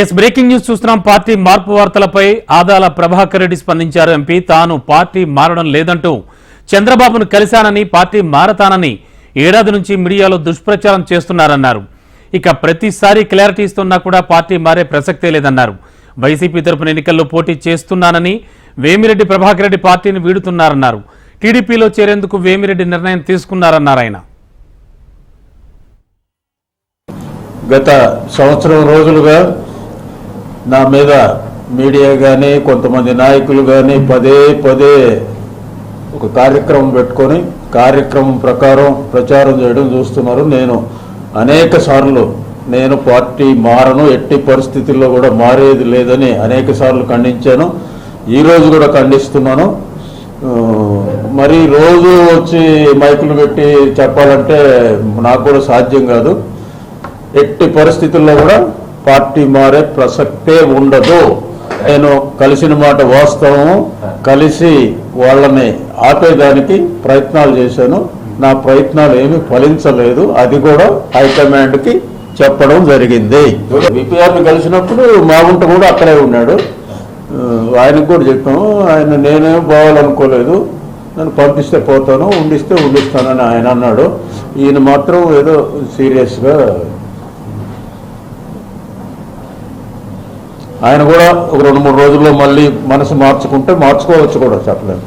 Yes breaking news చూస్తున్నాం. Party మార్పు వార్తలపై ఆదాల ప్రభాకర్ రెడ్డి స్పందించారు. ఎంపీ తాను పార్టీ మారడం లేదంటూ. చంద్రబాబును కలిశానని పార్టీ మారతానని ఏడాది నుంచి మీడియాలో దుష్ప్రచారం చేస్తున్నారన్నారు. ఇక ప్రతిసారి క్లారిటీ ఇస్తున్నా కూడా పార్టీ మారే ప్రసక్తే లేదన్నారు. వైసీపీ తరపున ఎన్నికల్లో పోటీ చేస్తున్నానని వేమిరెడ్డి ప్రభాకర్ రెడ్డి పార్టీని వీడుతున్నారన్నారు. టీడీపీలో చేరేందుకు వేమిరెడ్డి నిర్ణయం తీసుకున్నారన్నారు ఆయన. గత సంవత్సరం రోజులుగా నా మీద మీడియా కానీ కొంతమంది నాయకులు కానీ పదే పదే ఒక కార్యక్రమం పెట్టుకొని కార్యక్రమం ప్రకారం ప్రచారం చేయడం చూస్తున్నారు. నేను అనేక సార్లు నేను పార్టీ మారను ఎట్టి పరిస్థితుల్లో కూడా మారేది లేదని అనేక సార్లు ఖండించాను. ఈరోజు కూడా ఖండిస్తున్నాను. మరి రోజు వచ్చి మైకులు పెట్టి చెప్పాలంటే నాకు కూడా సాధ్యం కాదు. ఎట్టి పరిస్థితుల్లో కూడా పార్టీ మారే ప్రసక్తే ఉండదు. నేను కలిసిన మాట వాస్తవం కలిసి వాళ్ళని ఆపేదానికి ప్రయత్నాలు చేశాను. నా ప్రయత్నాలు ఏమి ఫలించలేదు. అది కూడా హైకమాండ్కి చెప్పడం జరిగింది. విపిఆర్ని కలిసినప్పుడు మాగుంట కూడా అక్కడే ఉన్నాడు. ఆయనకు కూడా చెప్పాము. ఆయన నేనేం పోవాలనుకోలేదు నన్ను పంపిస్తే పోతాను ఉండిస్తే ఉండిస్తానని ఆయన అన్నాడు. ఈయన మాత్రం ఏదో సీరియస్గా ఆయన కూడా ఒక రెండు మూడు రోజుల్లో మళ్ళీ మనసు మార్చుకుంటే మార్చుకోవచ్చు కూడా చెప్పలేదు.